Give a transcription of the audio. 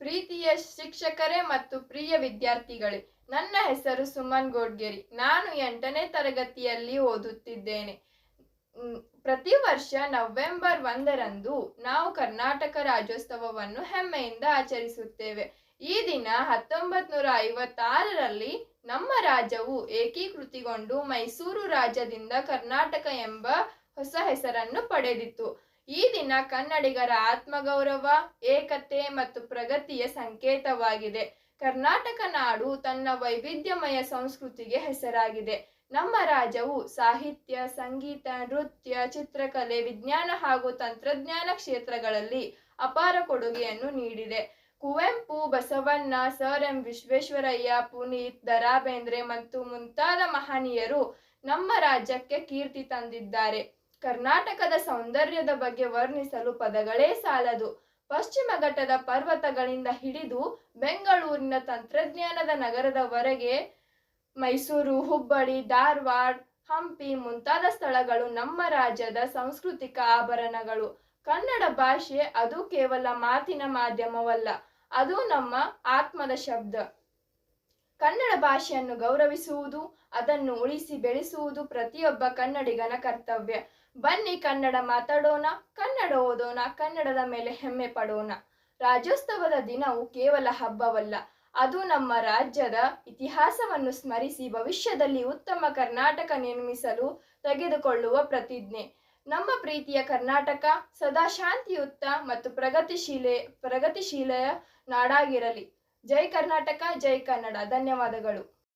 ಪ್ರೀತಿಯ ಶಿಕ್ಷಕರೇ ಮತ್ತು ಪ್ರಿಯ ವಿದ್ಯಾರ್ಥಿಗಳೇ, ನನ್ನ ಹೆಸರು ಸುಮನ್ ಗೋಡ್ಗೆರಿ. ನಾನು ಎಂಟನೇ ತರಗತಿಯಲ್ಲಿ ಓದುತ್ತಿದ್ದೇನೆ. ಪ್ರತಿ ವರ್ಷ ನವೆಂಬರ್ ಒಂದರಂದು ನಾವು ಕರ್ನಾಟಕ ರಾಜ್ಯೋತ್ಸವವನ್ನು ಹೆಮ್ಮೆಯಿಂದ ಆಚರಿಸುತ್ತೇವೆ. ಈ ದಿನ ಹತ್ತೊಂಬತ್ ನೂರ ಐವತ್ತಾರರಲ್ಲಿ ನಮ್ಮ ರಾಜ್ಯವು ಏಕೀಕೃತಿಗೊಂಡು ಮೈಸೂರು ರಾಜ್ಯದಿಂದ ಕರ್ನಾಟಕ ಎಂಬ ಹೊಸ ಹೆಸರನ್ನು ಪಡೆದಿತ್ತು. ಈ ದಿನ ಕನ್ನಡಿಗರ ಆತ್ಮಗೌರವ, ಏಕತೆ ಮತ್ತು ಪ್ರಗತಿಯ ಸಂಕೇತವಾಗಿದೆ. ಕರ್ನಾಟಕ ನಾಡು ತನ್ನ ವೈವಿಧ್ಯಮಯ ಸಂಸ್ಕೃತಿಗೆ ಹೆಸರಾಗಿದೆ. ನಮ್ಮ ರಾಜ್ಯವು ಸಾಹಿತ್ಯ, ಸಂಗೀತ, ನೃತ್ಯ, ಚಿತ್ರಕಲೆ, ವಿಜ್ಞಾನ ಹಾಗೂ ತಂತ್ರಜ್ಞಾನ ಕ್ಷೇತ್ರಗಳಲ್ಲಿ ಅಪಾರ ಕೊಡುಗೆಯನ್ನು ನೀಡಿದೆ. ಕುವೆಂಪು, ಬಸವಣ್ಣ, ಸರ್ ಎಂ ವಿಶ್ವೇಶ್ವರಯ್ಯ, ಪುನೀತ್ ದರಾ ಬೇಂದ್ರೆ ಮತ್ತು ಮುಂತಾದ ಮಹನೀಯರು ನಮ್ಮ ರಾಜ್ಯಕ್ಕೆ ಕೀರ್ತಿ ತಂದಿದ್ದಾರೆ. ಕರ್ನಾಟಕದ ಸೌಂದರ್ಯದ ಬಗ್ಗೆ ವರ್ಣಿಸಲು ಪದಗಳೇ ಸಾಲದು. ಪಶ್ಚಿಮ ಘಟ್ಟದ ಪರ್ವತಗಳಿಂದ ಹಿಡಿದು ಬೆಂಗಳೂರಿನ ತಂತ್ರಜ್ಞಾನದ ನಗರದವರೆಗೆ ಮೈಸೂರು, ಹುಬ್ಬಳ್ಳಿ, ಧಾರವಾಡ, ಹಂಪಿ ಮುಂತಾದ ಸ್ಥಳಗಳು ನಮ್ಮ ರಾಜ್ಯದ ಸಾಂಸ್ಕೃತಿಕ ಆಭರಣಗಳು. ಕನ್ನಡ ಭಾಷೆ ಅದು ಕೇವಲ ಮಾತಿನ ಮಾಧ್ಯಮವಲ್ಲ, ಅದು ನಮ್ಮ ಆತ್ಮದ ಶಬ್ದ. ಕನ್ನಡ ಭಾಷೆಯನ್ನು ಗೌರವಿಸುವುದು, ಅದನ್ನು ಉಳಿಸಿ ಬೆಳೆಸುವುದು ಪ್ರತಿಯೊಬ್ಬ ಕನ್ನಡಿಗನ ಕರ್ತವ್ಯ. ಬನ್ನಿ ಕನ್ನಡ ಮಾತಾಡೋಣ, ಕನ್ನಡ ಓದೋಣ, ಕನ್ನಡದ ಮೇಲೆ ಹೆಮ್ಮೆ ಪಡೋಣ. ರಾಜ್ಯೋತ್ಸವದ ದಿನವು ಕೇವಲ ಹಬ್ಬವಲ್ಲ, ಅದು ನಮ್ಮ ರಾಜ್ಯದ ಇತಿಹಾಸವನ್ನು ಸ್ಮರಿಸಿ ಭವಿಷ್ಯದಲ್ಲಿ ಉತ್ತಮ ಕರ್ನಾಟಕ ನಿರ್ಮಿಸಲು ತೆಗೆದುಕೊಳ್ಳುವ ಪ್ರತಿಜ್ಞೆ. ನಮ್ಮ ಪ್ರೀತಿಯ ಕರ್ನಾಟಕ ಸದಾ ಶಾಂತಿಯುತ ಮತ್ತು ಪ್ರಗತಿಶೀಲೆ, ಪ್ರಗತಿಶೀಲೆಯ ನಾಡಾಗಿರಲಿ. ಜೈ ಕರ್ನಾಟಕ ಜೈ ಕನ್ನಡ. ಧನ್ಯವಾದಗಳು.